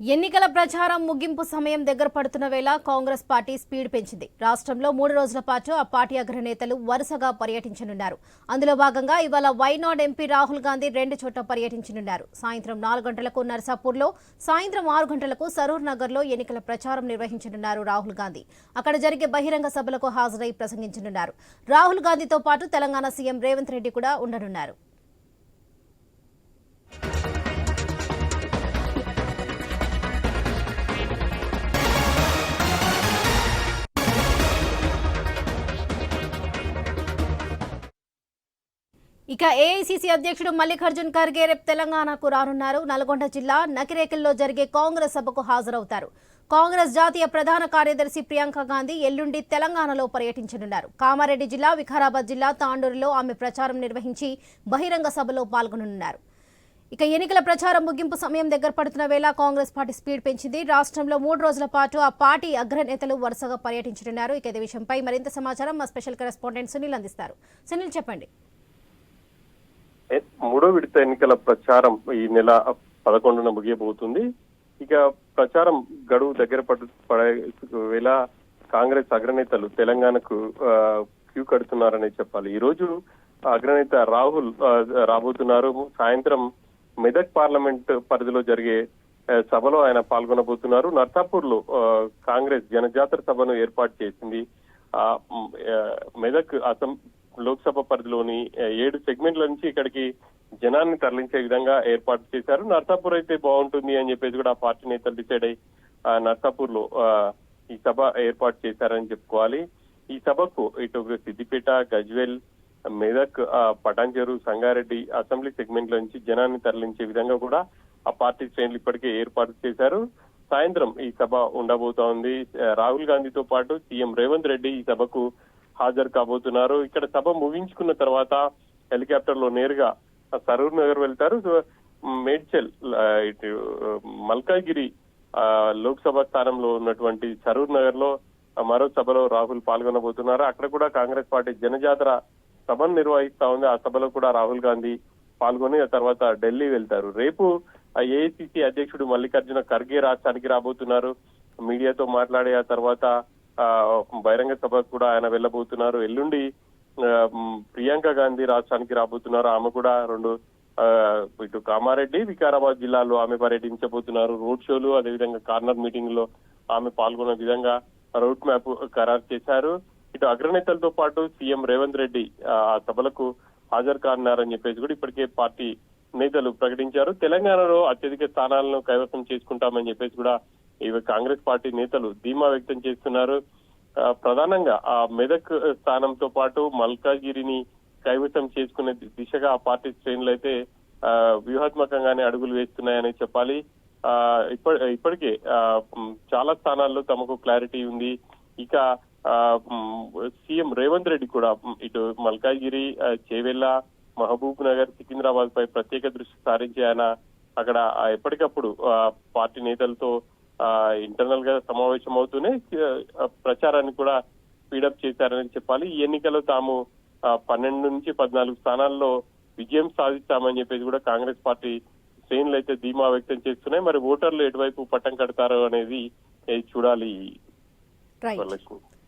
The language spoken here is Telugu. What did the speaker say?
ఎన్నికల ప్రచారం ముగింపు సమయం దగ్గర పడుతున్న వేళ కాంగ్రెస్ పార్టీ స్పీడ్ పెంచింది. రాష్ట్రంలో మూడు రోజుల పాటు ఆ పార్టీ అగ్రనేతలు వరుసగా పర్యటించనున్నారు. అందులో భాగంగా ఇవాళ వైనాడ్ ఎంపీ రాహుల్ గాంధీ రెండు చోట్ల పర్యటించనున్నారు. సాయంత్రం నాలుగు గంటలకు నర్సాపూర్లో సాయంత్రం ఆరు గంటలకు సరూర్ నగర్లో ఎన్నికల ప్రచారం నిర్వహించనున్నారు రాహుల్ గాంధీ. అక్కడ జరిగే బహిరంగ సభలకు హాజరై ప్రసంగించనున్నారు. రాహుల్ గాంధీతో పాటు తెలంగాణ సీఎం రేవంత్ రెడ్డి కూడా ఉండనున్నారు. ఇక ఏఐసీసీ అధ్యక్షుడు మల్లికార్జున్ ఖర్గే రేపు తెలంగాణకు రానున్నారు. నల్గొండ జిల్లా నకిరేకల్లో జరిగే కాంగ్రెస్ సభకు హాజరవుతారు. కాంగ్రెస్ జాతీయ ప్రధాన కార్యదర్శి ప్రియాంక గాంధీ ఎల్లుండి తెలంగాణలో పర్యటించనున్నారు. కామారెడ్డి జిల్లా వికారాబాద్ జిల్లా తాండూరులో ఆమె ప్రచారం నిర్వహించి బహిరంగ సభలో పాల్గొననున్నారు. ఇక ఎన్నికల ప్రచారం ముగింపు సమయం దగ్గర పడుతున్న వేళ కాంగ్రెస్ పార్టీ స్పీడ్ పెంచింది. రాష్ట్రంలో మూడు రోజుల పాటు ఆ పార్టీ అగ్రనేతలు వరుసగా పర్యటించనున్నారు. ఇక ఇదే విషయంపై మరింత సమాచారం మా స్పెషల్ కరెస్పాండెంట్ సునీల్ అందిస్తారు. సునీల్ చెప్పండి. మూడో విడత ఎన్నికల ప్రచారం ఈ నెల పదకొండున ముగియబోతుంది. ఇక ప్రచారం గడువు దగ్గర పడు పడే వేళ కాంగ్రెస్ అగ్రనేతలు తెలంగాణకు క్యూ కడుతున్నారనే చెప్పాలి. ఈ రోజు అగ్రనేత రాహుల్ రాబోతున్నారు. సాయంత్రం మెదక్ పార్లమెంట్ పరిధిలో జరిగే సభలో ఆయన పాల్గొనబోతున్నారు. నర్సాపూర్లో కాంగ్రెస్ జనజాతర సభను ఏర్పాటు చేసింది. ఆ, మెదక్ అసం లోక్సభ పరిధిలోని ఏడు సెగ్మెంట్ల నుంచి ఇక్కడికి జనాన్ని తరలించే విధంగా ఏర్పాటు చేశారు. నర్సాపూర్ అయితే బాగుంటుంది అని చెప్పేసి కూడా ఆ పార్టీ నేతలు డిసైడ్ అయ్యి ఆ, నర్సాపూర్లో ఈ సభ ఏర్పాటు చేశారని చెప్పుకోవాలి. ఈ సభకు ఇటు సిద్దిపేట గజ్వెల్ మెదక్ ఆ, సంగారెడ్డి అసెంబ్లీ సెగ్మెంట్ల నుంచి జనాన్ని తరలించే విధంగా కూడా ఆ పార్టీ శ్రేణులు ఇప్పటికే ఏర్పాటు చేశారు. సాయంత్రం ఈ సభ ఉండబోతోంది. రాహుల్ గాంధీతో పాటు సీఎం రేవంత్ రెడ్డి ఈ సభకు హాజరు కాబోతున్నారు. ఇక్కడ సభ ముగించుకున్న తర్వాత హెలికాప్టర్లో నేరుగా సరూర్ నగర్ వెళ్తారు. మేడ్చల్ ఇటు మల్కాగిరి లోక్సభ స్థానంలో ఉన్నటువంటి సరూర్ నగర్లో మరో సభలో రాహుల్ పాల్గొనబోతున్నారు. అక్కడ కూడా కాంగ్రెస్ పార్టీ జనజాతర సభను నిర్వహిస్తా ఉంది. ఆ సభలో కూడా రాహుల్ గాంధీ పాల్గొని ఆ తర్వాత ఢిల్లీ వెళ్తారు. రేపు ఏఐసిసి అధ్యక్షుడు మల్లికార్జున ఖర్గే రాష్ట్రానికి రాబోతున్నారు. మీడియాతో మాట్లాడే ఆ తర్వాత బహిరంగ సభకు కూడా ఆయన వెళ్ళబోతున్నారు. ఎల్లుండి ప్రియాంక గాంధీ రాష్ట్రానికి రాబోతున్నారు. ఆమె కూడా రెండు ఆ, ఇటు కామారెడ్డి వికారాబాద్ జిల్లాలో ఆమె పర్యటించబోతున్నారు. రోడ్ షోలు అదేవిధంగా కార్నర్ మీటింగ్లో ఆమె పాల్గొన్న విధంగా రూట్ మ్యాప్ ఖరారు చేశారు. ఇటు అగ్రనేతలతో పాటు సీఎం రేవంత్ రెడ్డి ఆ ఆ సభలకు హాజరు కానున్నారని చెప్పేసి కూడా ఇప్పటికే పార్టీ నేతలు ప్రకటించారు. తెలంగాణలో అత్యధిక స్థానాలను కైవసం చేసుకుంటామని చెప్పేసి కూడా ఇవి కాంగ్రెస్ పార్టీ నేతలు ధీమా వ్యక్తం చేస్తున్నారు. ఆ, ప్రధానంగా ఆ మెదక్ స్థానంతో పాటు మల్కాగిరిని కైవసం చేసుకునే దిశగా ఆ పార్టీ శ్రేణులు అయితే ఆ, వ్యూహాత్మకంగానే అడుగులు వేస్తున్నాయని చెప్పాలి. ఆ, ఇప్పటికే ఆ, చాలా స్థానాల్లో తమకు క్లారిటీ ఉంది. ఇక ఆ, సీఎం రేవంత్ రెడ్డి కూడా ఇటు మల్కాగిరి ఆ, చేవెళ్ళ మహబూబ్ నగర్ సికింద్రాబాద్ పై ప్రత్యేక దృష్టి సారించి ఆయన అక్కడ ఎప్పటికప్పుడు ఆ, పార్టీ నేతలతో ఇంటర్నల్గా సమావేశం అవుతూనే ప్రచారాన్ని కూడా స్పీడప్ చేశారని చెప్పాలి. ఈ ఎన్నికలో తాము పన్నెండు నుంచి పద్నాలుగు స్థానాల్లో విజయం సాధిస్తామని చెప్పేసి కూడా కాంగ్రెస్ పార్టీ శ్రేణులు అయితే ధీమా వ్యక్తం చేస్తున్నాయి. మరి ఓటర్లు ఎటువైపు పట్టం కడతారో అనేది చూడాలి.